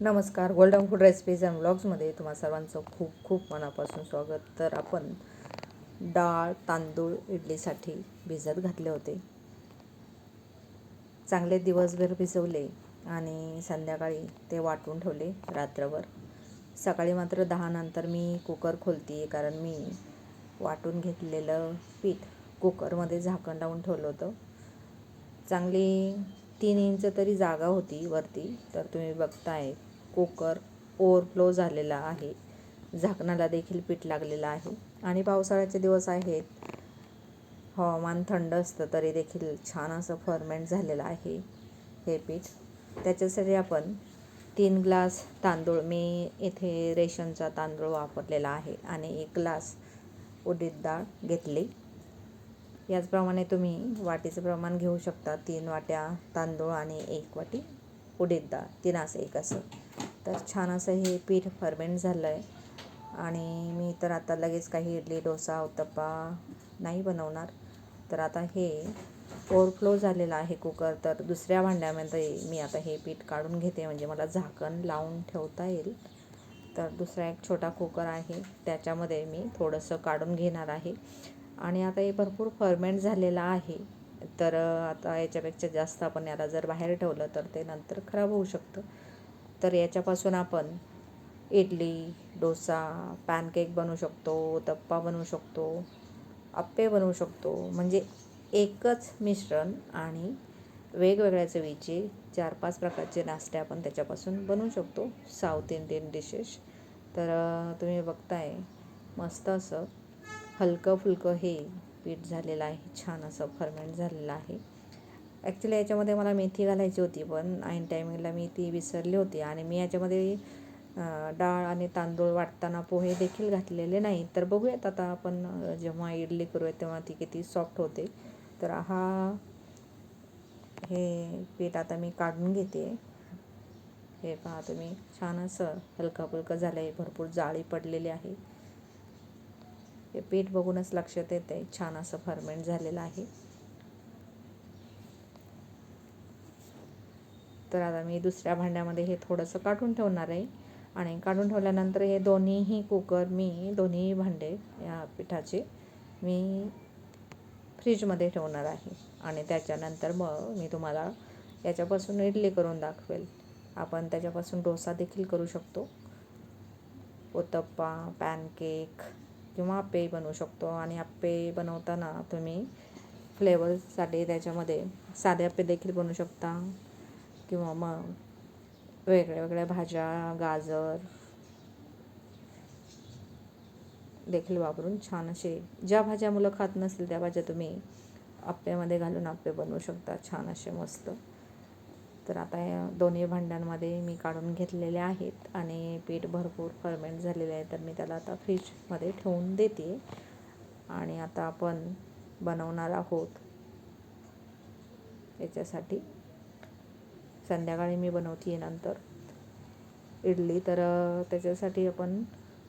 नमस्कार golden food recipes and ब्लॉग्समध्ये तुम्हा सर्वांचं खूप खूप मनापासून स्वागत. तर आपण डाळ तांदूळ इडलीसाठी भिजत घातले होते. चांगले दिवसभर भिजवले आणि संध्याकाळी ते वाटून ठेवले रात्रभर. सकाळी मात्र दहा नंतर मी कुकर खोलते कारण मी वाटून घेतलेलं पीठ कुकरमध्ये झाकण लावून ठेवलं होतं. चांगली तीन इंच तरी जागा होती वरती तर तुम्ही बघताय कुकर ओव्हरफ्लो झालेला आहे. झाकणाला देखील पीठ लागलेलं आहे. आणि पावसाळ्याचे दिवस आहेत. हवामान थंड असतं तरी देखील छान असं फर्मेंट झालेलं आहे हे पीठ. त्याच्यासाठी आपण तीन ग्लास तांदूळ मी इथे रेशनचा तांदूळ वापरलेला आहे आणि एक ग्लास उडीद डाळ घेतली. याचप्रमाणे तुम्ही वाटीचं प्रमाण घेऊ शकता. तीन वाट्या तांदूळ आणि एक वाटी उडीद डाळ. तीन असं एक असं. तर छान असं हे पीठ फर्मेंट झालं आहे आणि मी तर आता लगेच काही इडली डोसा उत्तप्पा नाही बनवणार. तर आता हे ओव्हरफ्लो झालेलं आहे कुकर. तर दुसऱ्या भांड्यामध्ये मी आता हे पीठ काढून घेते. म्हणजे मला झाकण लावून ठेवता येईल. तर दुसरा एक छोटा कुकर आहे. त्याच्यामध्ये मी थोडंसं काढून घेणार आहे. आणि आता हे भरपूर फर्मेंट झालेलं आहे. तर आता याच्यापेक्षा जास्त आपण याला जर बाहेर ठेवलं तर ते नंतर खराब होऊ शकतं. तर याच्यापासून आपण इडली डोसा पॅनकेक बनवू शकतो उत्तप्पा बनवू शकतो अप्पे बनवू शकतो. म्हणजे एकच मिश्रण आणि वेगवेगळ्या चवीचे चार पाच प्रकारचे नाश्ते आपण त्याच्यापासून बनवू शकतो. South Indian dishes. तर तुम्ही बघताय मस्त असं हलकं फुलकं हे पीठ झालेलं आहे. छान असं फर्मेंट झालेलं आहे. ॲक्च्युली याच्यामध्ये मला मेथी घालायची होती पण ऐन टायमिंगला मी ती विसरली होती. आणि मी याच्यामध्ये डाळ आणि तांदूळ वाटताना पोहे देखील घातलेले नाही. तर बघूयात आता आपण जेव्हा इडली करूयात तेव्हा ती किती सॉफ्ट होते. तर हा हे पीठ आता मी काढून घेते. हे पहा तुम्ही छान असं हलका फुलकं झालं आहे भरपूर जाळी पडलेली आहे. हे पीठ बघूनच लक्षात येतं आहे छान असं फर्मेंट झालेलं आहे. तर आता मी दुसऱ्या भांड्यामध्ये हे थोडंसं काढून ठेवणार आहे. आणि काढून ठेवल्यानंतर हे दोन्हीही कुकर मी दोन्ही भांडे या पिठाचे मी फ्रीजमध्ये ठेवणार आहे. आणि त्याच्यानंतर मग मी तुम्हाला याच्यापासून इडली करून दाखवेल. आपण त्याच्यापासून डोसा देखील करू शकतो. उत्तप्पा पॅनकेक किंवा आप्पेही बनवू शकतो. आणि आप्पे बनवताना तुम्ही फ्लेवरसाठी त्याच्यामध्ये साधे आप्पे देखील बनवू शकता. किंवा मग वेगळ्या वेगळ्या भाज्या गाजर देखील वापरून छान असे ज्या भाज्या मुलं खात नसतील त्या भाज्या तुम्ही आप्प्यामध्ये घालून आप्पे बनवू शकता. छान असे मस्त. तर आता या दोन्ही भांड्यांमध्ये मी काढून घेतलेले आहेत आणि पीठ भरपूर फर्मेंट झालेले आहे. तर मी त्याला आता फ्रीजमध्ये ठेवून देते. आणि आता आपण बनवणार आहोत. याच्यासाठी संध्याकाळी मी बनवते नंतर. इडली तर त्याच्यासाठी आपण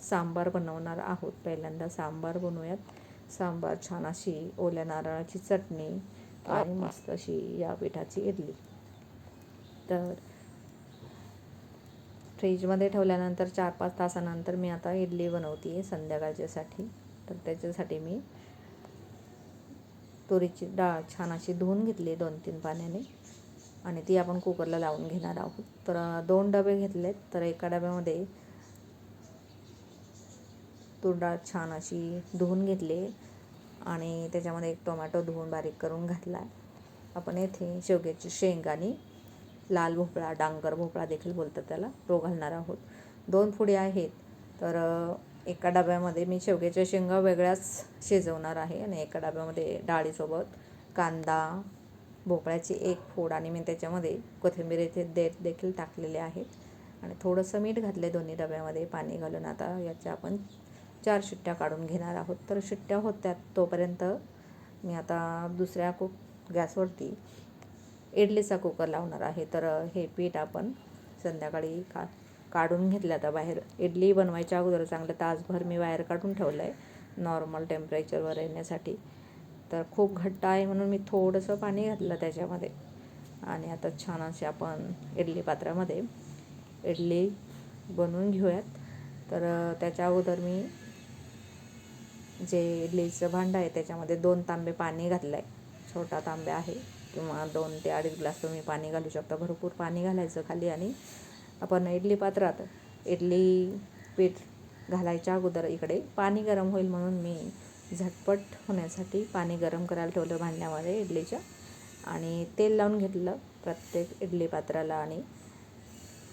सांबार बनवणार आहोत. पहिल्यांदा सांबार बनवूयात. सांबार छान अशी ओल्या नारळाची चटणी आणि मस्त अशी या पिठाची इडली. तर फ्रीजमध्ये ठेवल्यानंतर चार पाच तासानंतर मी आता इडली बनवते आहे संध्याकाळच्यासाठी. तर त्याच्यासाठी मी तुरीची डाळ छान अशी धुवून घेतली दोन तीन पाण्याने. आणि ती आपण कुकरला लावून घेणार आहोत. तर दोन डबे घेतलेत तर एका डब्यामध्ये तूर डाळ छान अशी धुवून घेतली आणि त्याच्यामध्ये एक टोमॅटो धुवून बारीक करून घातला. आपण येथे शेवग्याची शेंग आणि लाल भोपळा डांगर भोपळा देखील बोलतात त्याला तो घालणार आहोत. दोन फुडे आहेत तर एका डब्यामध्ये मी शेवग्याच्या शेंगा वेगळ्याच शिजवणार आहे आणि एका डब्यामध्ये डाळीसोबत कांदा भोपळ्याची एक फोड आणि मी त्याच्यामध्ये कोथिंबीर येथे देठ देखील टाकलेले आहेत. आणि थोडंसं मीठ घातले दोन्ही डब्यामध्ये पाणी घालून. आता याच्या आपण चार शिट्ट्या काढून घेणार आहोत. तर शिट्ट्या होत्या तोपर्यंत मी आता दुसऱ्या कुक गॅसवरती इडलीचा कुकर लावणार आहे. तर हे पीठ आपण संध्याकाळी का काढून घेतलं आता बाहेर. इडली बनवायच्या अगोदर चांगलं तासभर मी बाहेर काढून ठेवलं आहे नॉर्मल टेम्परेचरवर येण्यासाठी. तर खूप घट्ट आहे म्हणून मी थोडंसं पाणी घातलं त्याच्यामध्ये. आणि आता छान असे आपण इडली पात्रामध्ये इडली बनवून घेऊयात. तर त्याच्या अगोदर मी जे इडलीचं भांडं आहे त्याच्यामध्ये दोन तांबे पाणी घातलं आहे छोटा तांबे आहे किंवा दोन ते अडीच ग्लास तुम्ही पाणी घालू शकता. भरपूर पाणी घालायचं खाली आणि आपण इडली पात्रात इडली पीठ घालायच्या अगोदर इकडे पाणी गरम होईल म्हणून मी झटपट होण्यासाठी पाणी गरम करायला ठेवलं भांड्यामध्ये इडलीच्या आणि तेल लावून घेतलं प्रत्येक इडली पात्राला आणि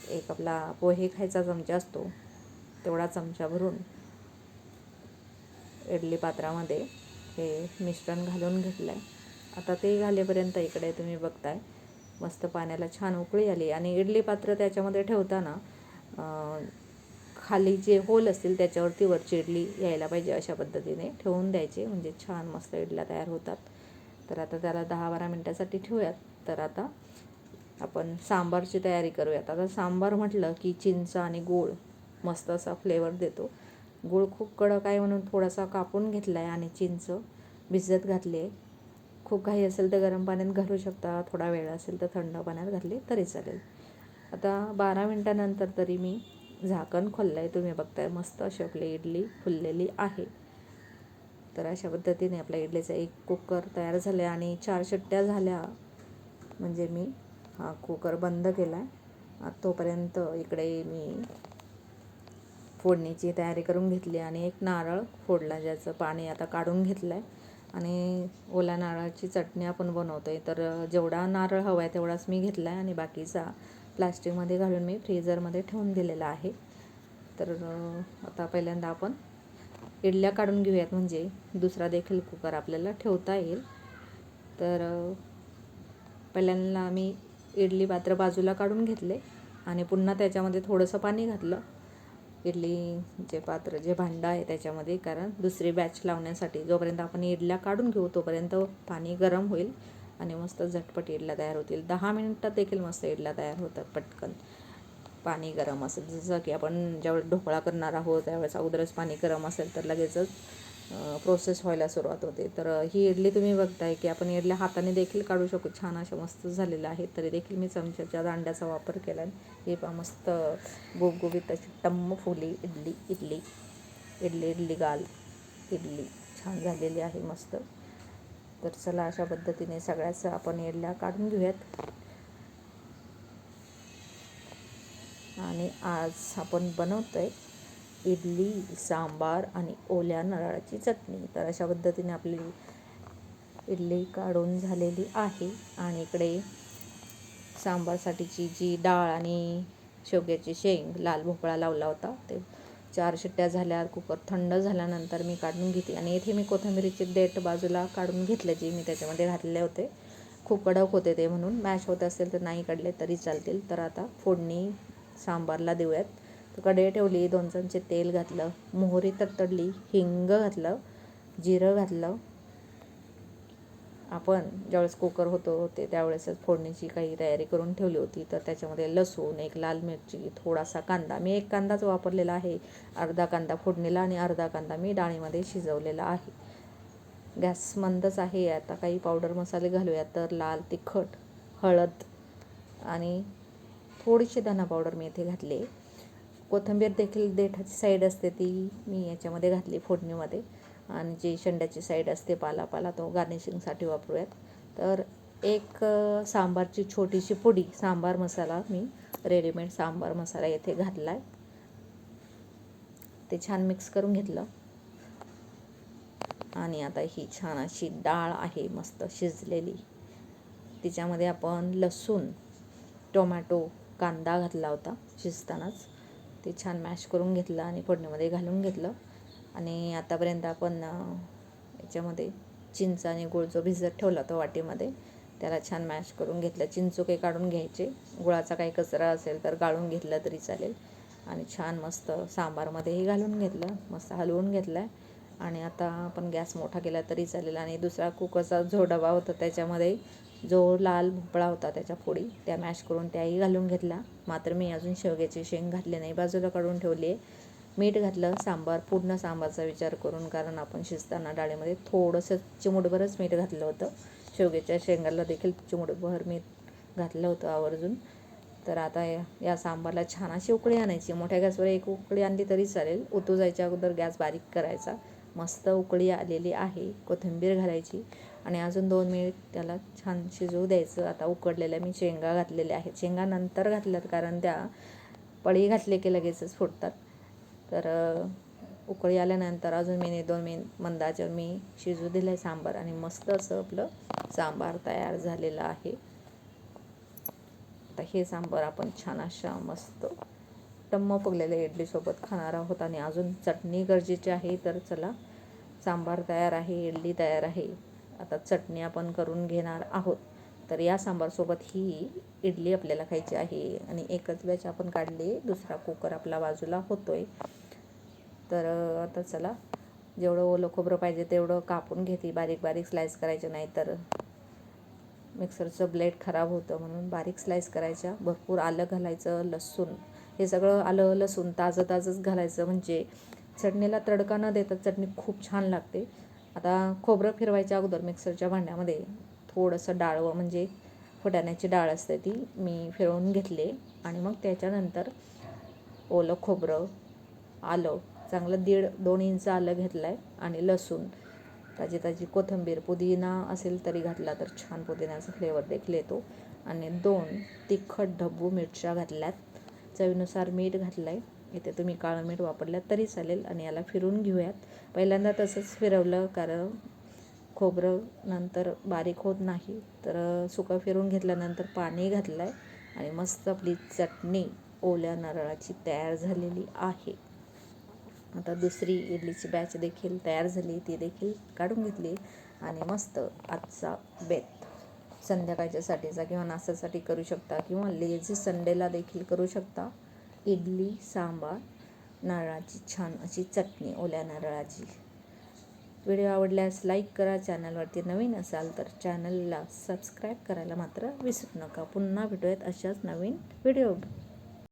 एक आपला पोहे खायचा चमचा असतो तेवढा चमचा भरून इडली पात्रामध्ये हे मिश्रण घालून घेतलं आहे आता ते घालेपर्यंत इकडे तुम्ही बघताय मस्त पाण्याला छान उकळी आली. आणि इडली पात्र त्याच्यामध्ये ठेवताना खाली जे होल असतील त्याच्यावरती वरची इडली यायला पाहिजे अशा पद्धतीने. ठेवून द्यायचे म्हणजे छान मस्त इडल्या तयार होतात. तर आता त्याला दहा बारा मिनटासाठी ठेवूयात. तर आता आपण सांबारची तयारी करूयात. आता सांबार म्हटलं की चिंच आणि गूळ मस्त असा फ्लेवर देतो. गूळ खूप कडक आहे म्हणून थोडासा कापून घेतला आहे आणि चिंच भिजत घातली आहे. खूप घाई असेल तर गरम पाण्यात घालू शकता थोडा वेळ असेल तर थंड पाण्यात घातली तरी चालेल. आता बारा मिनटानंतर तरी मी झाकण खोललं आहे तुम्ही बघताय मस्त अशी आपली इडली फुललेली आहे. तर अशा पद्धतीने आपल्या इडलीचा एक कुकर तयार झाला आहे आणि चार शिट्ट्या झाल्या. म्हणजे मी हा कुकर बंद केला आहे तोपर्यंत इकडे मी फोडणीची तयारी करून घेतली आणि एक नारळ फोडला ज्याचं पाणी आता काढून घेतलं आहे आणि ओल्या नारळाची चटणी आपण बनवतो आहे तर जेवढा नारळ हवा आहे तेवढाच मी घेतला आहे आणि बाकीचा प्लास्टिकमध्ये घालून मी फ्रीझरमध्ये ठेवून दिलेला आहे. तर आता पहिल्यांदा आपण इडल्या काढून घेऊयात. म्हणजे दुसरा देखील कुकर आपल्याला ठेवता येईल. तर पहिल्यांदा मी इडली पात्र बाजूला काढून घेतले आणि पुन्हा त्याच्यामध्ये थोडंसं पाणी घातलं. इडली जे पात्र जे भांडं आहे त्याच्यामध्ये कारण दुसरी बॅच लावण्यासाठी जोपर्यंत आपण इडल्या काढून घेऊ तोपर्यंत पाणी गरम होईल. आणि मस्त झटपट इडल्या तयार होतील. दहा मिनिटात देखील मस्त इडल्या तयार होतात पटकन. पाणी गरम असेल जसं की आपण ज्यावेळेस ढोकळा करणार आहोत त्यावेळेस अगोदरच पाणी गरम असेल तर लगेचच प्रोसेस व्हायला सुरुवात होते. तर ही इडली तुम्ही बघताय की आपण इडल्या हाताने देखील काढू शकू. छान अशा मस्त झालेल्या आहेत तरी देखील मी चमच्याच्या दांड्याचा वापर केला हे पहा मस्त गुबगुबीत अशी टम्म फुली इडली इडली इडली इडली गाल इडली. छान झालेली आहे मस्त. तर चला अशा पद्धतीने सगळ्याच आपण इडल्या काढून घेऊयात. आणि आज आपण बनवतो आहे इडली सांबार आणि ओल्या नारळाची चटणी. तर अशा पद्धतीने आपली इडली काढून झालेली आहे. आणि इकडे सांबारसाठीची जी डाळ आणि शेवग्याची शेंग लाल भोपळा लावला होता ते चार शिट्ट्या झाल्या कुकर थंड झाल्यानंतर मी काढून घेतली. आणि इथे मी कोथिंबिरीचे देठ बाजूला काढून घेतल्याची मी त्याच्यामध्ये घातले होते. खूप कडक होते ते म्हणून. मॅश होत असेल तर नाही काढले तरी चालतील. तर आता फोडणी सांबारला देऊयात. तर कढई ठेवली दोन चमचे तेल घातलं मोहरी तडतडली हिंग घातलं जिरं घातलं आपण ज्यावेळेस कुकर होतो ते त्यावेळेसच फोडणीची काही तयारी करून ठेवली होती. तर त्याच्यामध्ये लसूण एक लाल मिरची थोडासा कांदा. मी एक कांदाच वापरलेला आहे. अर्धा कांदा फोडणीला आणि अर्धा कांदा मी डाळीमध्ये शिजवलेला आहे. गॅस मंदच आहे आता. काही पावडर मसाले घालूया तर लाल तिखट हळद आणि थोडीशी धना पावडर मी इथे घातली. कोथिंबीर देखील देठाची साईड असते ती मी याच्यामध्ये घातली फोडणीमध्ये. आणि जी शेंड्याची साईड असते पाला पाला तो गार्निशिंगसाठी वापरूयात. तर एक सांबारची छोटीशी पुडी सांबार मसाला मी रेडीमेड सांबार मसाला येथे घातला आहे ते छान मिक्स करून घेतलं. आणि आता ही छान अशी डाळ आहे मस्त शिजलेली. तिच्यामध्ये आपण लसूण टोमॅटो कांदा घातला होता शिजतानाच. ते छान मॅश करून घेतलं आणि फोडणीमध्ये घालून घेतलं. आणि आतापर्यंत आपण याच्यामध्ये चिंच आणि गुळ जो भिजत ठेवला होता वाटीमध्ये त्याला छान मॅश करून घेतलं. चिंचोके काढून घ्यायचे. गुळाचा काही कचरा असेल तर गाळून घेतला तरी चालेल. आणि छान मस्त सांबारमध्येही घालून घेतलं. मस्त हलवून घेतलं आहे आणि आता आपण गॅस मोठा केला तरी चालेल. आणि दुसरा कुकरचा जो डबा होता त्याच्यामध्ये जो लाल भोपळा होता त्याच्या फोडी त्या मॅश करून त्याही घालून घेतल्या मात्र मी अजून शेवग्याची शेंग घातली नाही. बाजूला काढून ठेवली आहे मीठ घातलं सांबार पूर्ण सांबारचा विचार करून कारण आपण शिजताना डाळीमध्ये थोडंसं चिमुटभरच मीठ घातलं होतं. शेवग्याच्या शेंगाला देखील चिमुटभर मीठ घातलं होतं आवर्जून. तर आता या या सांबारला छान अशी उकळी आणायची. मोठ्या गॅसवर एक उकळी आणली तरी चालेल. उतू जायच्या अगोदर गॅस बारीक करायचा. मस्त उकळी आलेली आहे. कोथिंबीर घालायची. आणि अजून दोन मिनिट त्याला छान शिजवू द्यायचं. आता उकडलेल्या मी शेंगा घातलेल्या आहेत. शेंगा नंतर घातल्यात कारण त्या पळी घातले की लगेचच फुटतात. तर उकळी आल्यानंतर अजून मी दोन मिन मंदाचं मी शिजू दिलं आहे सांबार आणि मस्त असं आपलं सांबार तयार झालेलं आहे. आता हे सांबार आपण छान अशा मस्त टम्म फुगलेल्या इडलीसोबत खाणार आहोत आणि अजून चटणी गरजेची आहे तर चला सांबार तयार आहे इडली तयार आहे. आता चटणी आपण करून घेणार आहोत. तर या सांबारसोबत ही इडली आपल्याला खायची आहे आणि एकच बॅच आपण काढली दुसरा कुकर आपला बाजूला होतो आहे तर आता चला जेवढं ओलं खोबरं पाहिजे तेवढं कापून घेते बारीक बारीक स्लाईस करायचे नाही तर. मिक्सरचं ब्लेड खराब होतं म्हणून बारीक स्लाईस करायच्या भरपूर आलं घालायचं लसूण. हे सगळं आलं लसूण ताजं ताजंच घालायचं म्हणजे चटणीला तडका न देता चटणी खूप छान लागते. आता खोबरं फिरवायच्या अगोदर मिक्सरच्या भांड्यामध्ये थोडंसं डाळवं म्हणजे फुटाण्याची डाळ असते ती मी फिरवून घेतले आणि मग त्याच्यानंतर ओलं खोबरं आलं चांगलं दीड दोन इंच आलं घेतलं आहे आणि लसूण. ताजी ताजी कोथिंबीर पुदिना असेल तरी घातला तर छान पुदिन्याचा फ्लेवर देखील येतो. आणि दोन तिखट ढब्बू मिरच्या घातल्यात. चवीनुसार मीठ घातलं आहे इथे तुम्ही काळं मीठ वापरल्यात तरी चालेल आणि याला फिरून घेऊयात. पहिल्यांदा तसंच फिरवलं कारण खोबरं नंतर बारीक होत नाही तर सुकं फिरून घेतल्यानंतर पाणी घातलं आहे आणि मस्त आपली चटणी ओल्या नारळाची तयार झालेली आहे. आता दुसरी इडलीची बॅच देखील तयार झाली ती देखील काढून घेतली आणि मस्त आजचा बेत संध्याकाळच्यासाठीचा किंवा नाश्त्यासाठी करू शकता किंवा लेझी संडेला देखील करू शकता. इडली सांबार नारळाची छान अशी चटणी ओल्या नारळाची. व्हिडिओ आवडल्यास लाईक करा. चॅनलवरती नवीन असाल तर चॅनलला सबस्क्राईब करायला मात्र विसरू नका. पुन्हा भेटूयात अशाच नवीन व्हिडिओ